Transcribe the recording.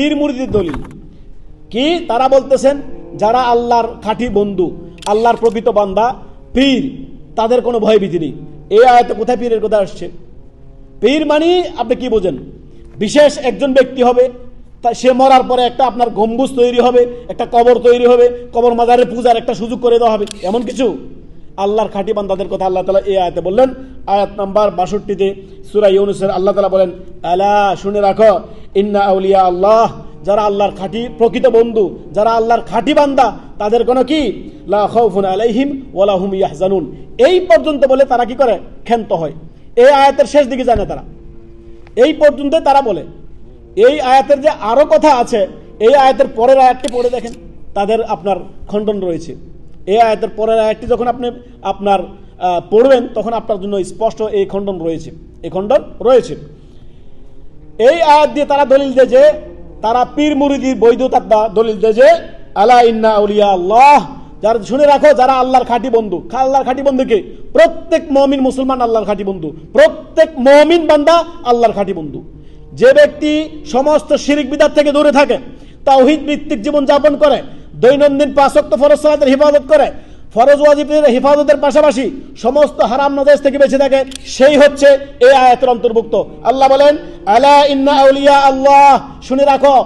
পীর মুরিদির দলিল। কি? তারা বলতেছেন, যারা আল্লাহর খাঁটি বন্ধু, আল্লাহর প্রকৃত বান্দা, পীর, তাদের কোনো ভয়ভীতি নেই। এই আয়তে কোথায় পীরের কথা আসছে? পীর মানে আপনি কি বোঝেন? বিশেষ একজন ব্যক্তি হবে, তা সে মরার পরে একটা আপনার গম্বুজ তৈরি হবে, একটা কবর তৈরি হবে, কবর মাজারে পূজার একটা সুযোগ করে দেওয়া হবে। এমন কিছু? আল্লাহর খাঁটি বান্দাদের কথা আল্লাহ তালা এই আয়াতে বললেন। আয়াত নাম্বার বাষট্টিতে সুরা ইউনুসের আল্লাহ তালা বলেন, আলা, শুনে রাখো, ইন্না আউলিয়া আল্লাহ, যারা আল্লাহর খাঁটি প্রকৃত বন্ধু, যারা আল্লাহর খাঁটি বান্দা, তাদের কোনো কি? লা খাউফুন আলাইহিম ওয়ালা হুম ইয়াহজানুন। এই পর্যন্ত বলে তারা কি করে? ক্ষান্ত হয়। এই আয়াতের শেষ দিকে জানে তারা। এই পর্যন্ত তারা বলে, এই আয়াতের যে আরও কথা আছে, এই আয়াতের পরের আয়াতটি পড়ে দেখেন, তাদের আপনার খণ্ডন রয়েছে। এই আয়াতের পরের আয়াতটি যখন আপনি আপনার পড়বেন, তখন আপনার জন্য স্পষ্ট এই খণ্ডন রয়েছে। এই খণ্ডন রয়েছে। এই আয়াত দিয়ে তারা দলিল দেয় যে, তারা পীর মুরিদির বৈধতার দলিল দেয় যে, আলা ইন্না আউলিয়া আল্লাহ, যারা শুনে রাখো, যারা আল্লাহর খাঁটি বন্ধু। আল্লাহর খাঁটি বন্ধুকে প্রত্যেক মমিন মুসলমান আল্লাহর খাঁটি বন্ধু। প্রত্যেক মমিন বান্দা আল্লাহর খাঁটি বন্ধু। যে ব্যক্তি সমস্ত শিরিক বিদার থেকে দূরে থাকে, তাওহিদ ভিত্তিক জীবন যাপন করে দৈনন্দিন পাঁচক্ত ফরজ সালাতের হিফাজত করে। ফরজ ওয়াজিবের হেফাজতের পাশাপাশি সমস্ত হারাম নাজাইজ থেকে বেঁচে থাকে, সেই হচ্ছে এই আয়াতের অন্তর্ভুক্ত। আল্লাহ বলেন, আলা ইন্না আউলিয়া আল্লাহ। শুনে রাখো।